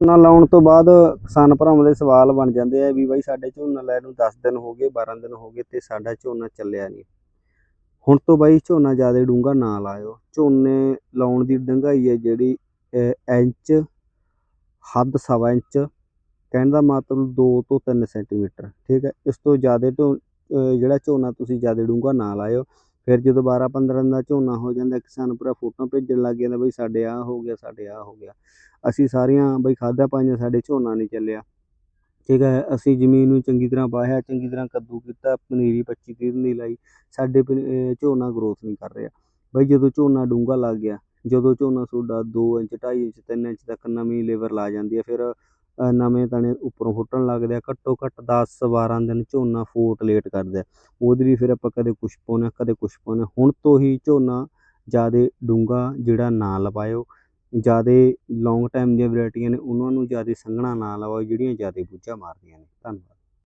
ਝੋਨਾ ਲਾਉਣ ਤੋਂ ਬਾਅਦ ਕਿਸਾਨ ਭਰਾਵਾਂ ਦੇ ਸਵਾਲ ਬਣ ਜਾਂਦੇ ਆ ਵੀ ਬਾਈ ਸਾਡੇ ਝੋਨਾ ਲੈ ਨੂੰ 10 ਦਿਨ ਹੋ ਗਏ 12 ਦਿਨ ਹੋ ਗਏ ਤੇ ਸਾਡਾ ਝੋਨਾ ਚੱਲਿਆ ਨਹੀਂ। ਹੁਣ ਤੋਂ ਬਾਈ ਝੋਨਾ ਜ਼ਿਆਦਾ ਡੂੰਘਾ ਨਾ ਲਾਇਓ। ਝੋਨੇ ਲਾਉਣ ਦੀ ਡੰਗਾਈ ਹੈ ਜਿਹੜੀ ਇੰਚ, ਹੱਦ ਸਵਾ ਇੰਚ, ਕਹਿਣ ਦਾ ਮਤਲਬ 2 ਤੋਂ 3 ਸੈਂਟੀਮੀਟਰ, ਠੀਕ ਹੈ? ਇਸ ਤੋਂ ਜ਼ਿਆਦਾ ਢੋ ਜਿਹੜਾ ਝੋਨਾ ਤੁਸੀਂ ਜ਼ਿਆਦਾ ਡੂੰਘਾ ਨਾ ਲਾਇਓ ਫਿਰ ਜਦੋਂ 12 15 ਦਿਨ ਦਾ ਝੋਨਾ ਹੋ ਜਾਂਦਾ ਕਿਸਾਨ ਭਰਾ ਫੋਟੋ ਭੇਜਣ ਲੱਗ ਜਾਂਦਾ ਬਈ ਸਾਡੇ ਆਹ ਹੋ ਗਿਆ, ਸਾਡੇ ਆਹ ਹੋ ਗਿਆ। ਅਸੀਂ ਸਾਰੀਆਂ ਬਈ ਖਾਦਾਂ ਪਾਈਆਂ, ਸਾਡੇ ਝੋਨਾ ਨਹੀਂ ਚੱਲਿਆ। ਠੀਕ ਹੈ, ਅਸੀਂ ਜ਼ਮੀਨ ਨੂੰ ਚੰਗੀ ਤਰ੍ਹਾਂ ਵਾਹਿਆ, ਚੰਗੀ ਤਰ੍ਹਾਂ ਕੱਦੂ ਕੀਤਾ, ਪਨੀਰੀ 25 30 ਦਿਨ ਦੀ ਲਾਈ। ਸਾਡੇ ਪਨ- ਝੋਨਾ ਗਰੋਥ ਨਹੀਂ ਕਰ ਰਿਹਾ। ਬਈ ਜਦੋਂ ਝੋਨਾ ਡੂੰਘਾ ਲੱਗ ਗਿਆ, ਜਦੋਂ ਝੋਨਾ ਤੁਹਾਡਾ 2 ਇੰਚ 2.5 ਇੰਚ 3 ਇੰਚ ਤੱਕ ਨਵੀਂ ਲੇਬਰ ਲਾ ਜਾਂਦੀ ਹੈ, ਫਿਰ ਨਵੇਂ ਤਣੇ ਉੱਪਰੋਂ ਫੁੱਟਣ ਲੱਗਦੇ ਆ, ਘੱਟੋ ਘੱਟ 10 12 ਦਿਨ ਝੋਨਾ ਫੋਟ ਲੇਟ ਕਰਦੇ ਆ। ਉਹਦੇ ਲਈ ਫਿਰ ਆਪਾਂ ਕਦੇ ਕੁਛ ਪਾਉਂਦੇ ਕਦੇ ਕੁਛ ਪਾਉਂਦੇ ਹੁਣ ਤੋਂ ਹੀ ਝੋਨਾ ਜ਼ਿਆਦਾ ਡੂੰਘਾ ਜਿਹੜਾ ਨਾ ਲਵਾਇਓ, ਜ਼ਿਆਦਾ ਲੌਂਗ ਟਾਈਮ ਦੀਆਂ ਵੈਰਾਈਟੀਆਂ ਨੇ, ਉਹਨਾਂ ਨੂੰ ਜ਼ਿਆਦਾ ਸੰਘਣਾ ਨਾ ਲਵਾਓ ਜਿਹੜੀਆਂ ਜ਼ਿਆਦਾ ਬੂਝਾ ਮਾਰਦੀਆਂ ਨੇ। ਧੰਨਵਾਦ।